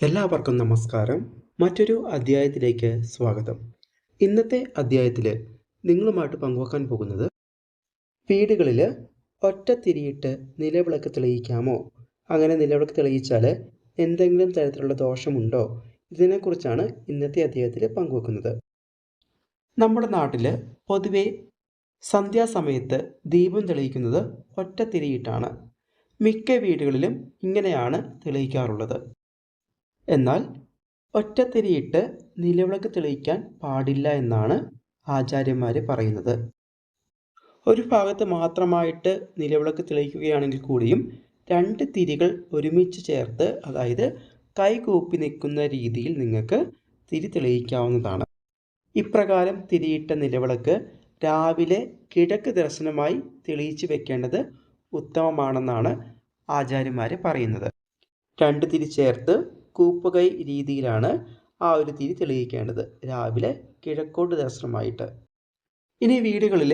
എല്ലാവർക്കും നമസ്കാരം. മറ്റൊരു അധ്യായത്തിലേക്ക് സ്വാഗതം. ഇന്നത്തെ അധ്യായത്തിൽ നിങ്ങളുമായിട്ട് പങ്കുവെക്കാൻ പോകുന്നത് വീടുകളിൽ ഒറ്റത്തിരിയിട്ട് നിലവിളക്ക് തെളിയിക്കാമോ? അങ്ങനെ നിലവിളക്ക് തെളിയിച്ചാൽ എന്തെങ്കിലും തരത്തിലുള്ള ദോഷമുണ്ടോ? ഇതിനെക്കുറിച്ചാണ് ഇന്നത്തെ അധ്യായത്തിൽ പങ്കുവെക്കുന്നത്. നമ്മുടെ നാട്ടിൽ പൊതുവെ സന്ധ്യാസമയത്ത് ദീപം തെളിയിക്കുന്നത് ഒറ്റത്തിരിയിട്ടാണ് മിക്ക വീടുകളിലും ഇങ്ങനെയാണ് തെളിയിക്കാറുള്ളത്. എന്നാൽ ഒറ്റത്തിരിയിട്ട് നിലവിളക്ക് തെളിയിക്കാൻ പാടില്ല എന്നാണ് ആചാര്യന്മാർ പറയുന്നത്. ഒരു ഭാഗത്ത് മാത്രമായിട്ട് നിലവിളക്ക് തെളിയിക്കുകയാണെങ്കിൽ കൂടിയും രണ്ട് തിരികൾ ഒരുമിച്ച് ചേർത്ത് അതായത് കൈകൂപ്പി നിൽക്കുന്ന രീതിയിൽ നിങ്ങൾക്ക് തിരി തെളിയിക്കാവുന്നതാണ്. ഇപ്രകാരം തിരിയിട്ട നിലവിളക്ക് രാവിലെ കിഴക്ക് ദർശനമായി തെളിയിച്ചു വെക്കേണ്ടത് ഉത്തമമാണെന്നാണ് ആചാര്യന്മാർ പറയുന്നത്. രണ്ട് തിരി ചേർത്ത് കൂപ്പുകൈ രീതിയിലാണ് ആ ഒരു തിരി തെളിയിക്കേണ്ടത്. രാവിലെ കിഴക്കോട്ട് ദർശനമായിട്ട്. ഇനി വീടുകളിൽ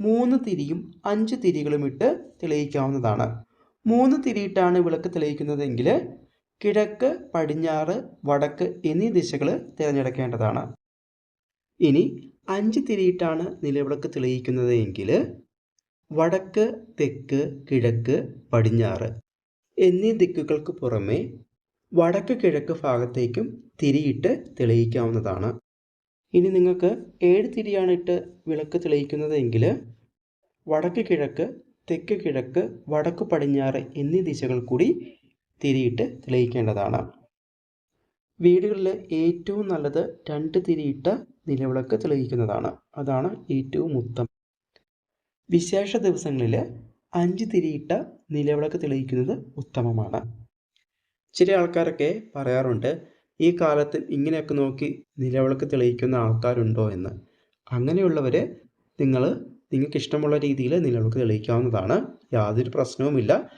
മൂന്ന് തിരിയും അഞ്ച് തിരികളും ഇട്ട് തെളിയിക്കാവുന്നതാണ്. മൂന്ന് തിരിയിട്ടാണ് വിളക്ക് തെളിയിക്കുന്നതെങ്കിൽ കിഴക്ക് പടിഞ്ഞാറ് വടക്ക് എന്നീ ദിശകൾ തിരഞ്ഞെടുക്കേണ്ടതാണ്. ഇനി അഞ്ച് തിരിയിട്ടാണ് നിലവിളക്ക് തെളിയിക്കുന്നത് എങ്കിൽ വടക്ക് തെക്ക് കിഴക്ക് പടിഞ്ഞാറ് എന്നീ ദിക്കുകൾക്ക് പുറമെ വടക്ക് കിഴക്ക് ഭാഗത്തേക്കും തിരിയിട്ട് തെളിയിക്കാവുന്നതാണ്. ഇനി നിങ്ങൾക്ക് ഏഴ് തിരിയാണ് ഇട്ട് വിളക്ക് തെളിയിക്കുന്നത് എങ്കിൽ വടക്ക് കിഴക്ക് തെക്ക് കിഴക്ക് വടക്ക് പടിഞ്ഞാറ് എന്നീ ദിശകൾ കൂടി തിരിയിട്ട് തെളിയിക്കേണ്ടതാണ്. വീടുകളിൽ ഏറ്റവും നല്ലത് രണ്ട് തിരിയിട്ട നിലവിളക്ക് തെളിയിക്കുന്നതാണ്. അതാണ് ഏറ്റവും ഉത്തമം. വിശേഷ ദിവസങ്ങളിൽ അഞ്ച് തിരിയിട്ട നിലവിളക്ക് തെളിയിക്കുന്നത് ഉത്തമമാണ്. ചില ആൾക്കാരൊക്കെ പറയാറുണ്ട് ഈ കാലത്ത് ഇങ്ങനെയൊക്കെ നോക്കി നിലവിളക്ക് തെളിയിക്കുന്ന ആൾക്കാരുണ്ടോ എന്ന്. അങ്ങനെയുള്ളവർ നിങ്ങൾ നിങ്ങൾക്ക് ഇഷ്ടമുള്ള രീതിയിൽ നിലവിളക്ക് തെളിയിക്കാവുന്നതാണ്. യാതൊരു പ്രശ്നവുമില്ല.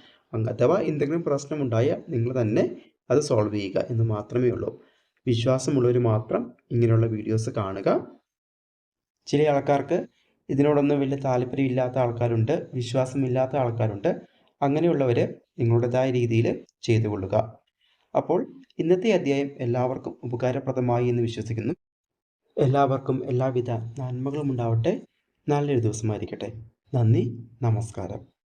അഥവാ എന്തെങ്കിലും പ്രശ്നമുണ്ടായാൽ നിങ്ങൾ തന്നെ അത് സോൾവ് ചെയ്യുക എന്ന് മാത്രമേ ഉള്ളൂ. വിശ്വാസമുള്ളവർ മാത്രം ഇങ്ങനെയുള്ള വീഡിയോസ് കാണുക. ചില ആൾക്കാർക്ക് ഇതിനോടൊന്നും വലിയ താല്പര്യമില്ലാത്ത ആൾക്കാരുണ്ട് വിശ്വാസമില്ലാത്ത ആൾക്കാരുണ്ട്. അങ്ങനെയുള്ളവർ നിങ്ങളുടേതായ രീതിയിൽ ചെയ്തു കൊള്ളുക അപ്പോൾ ഇന്നത്തെ അധ്യായം എല്ലാവർക്കും ഉപകാരപ്രദമായി എന്ന് വിശ്വസിക്കുന്നു. എല്ലാവർക്കും എല്ലാവിധ നന്മകളും ഉണ്ടാവട്ടെ. നല്ലൊരു ദിവസമായിരിക്കട്ടെ. നന്ദി. നമസ്കാരം.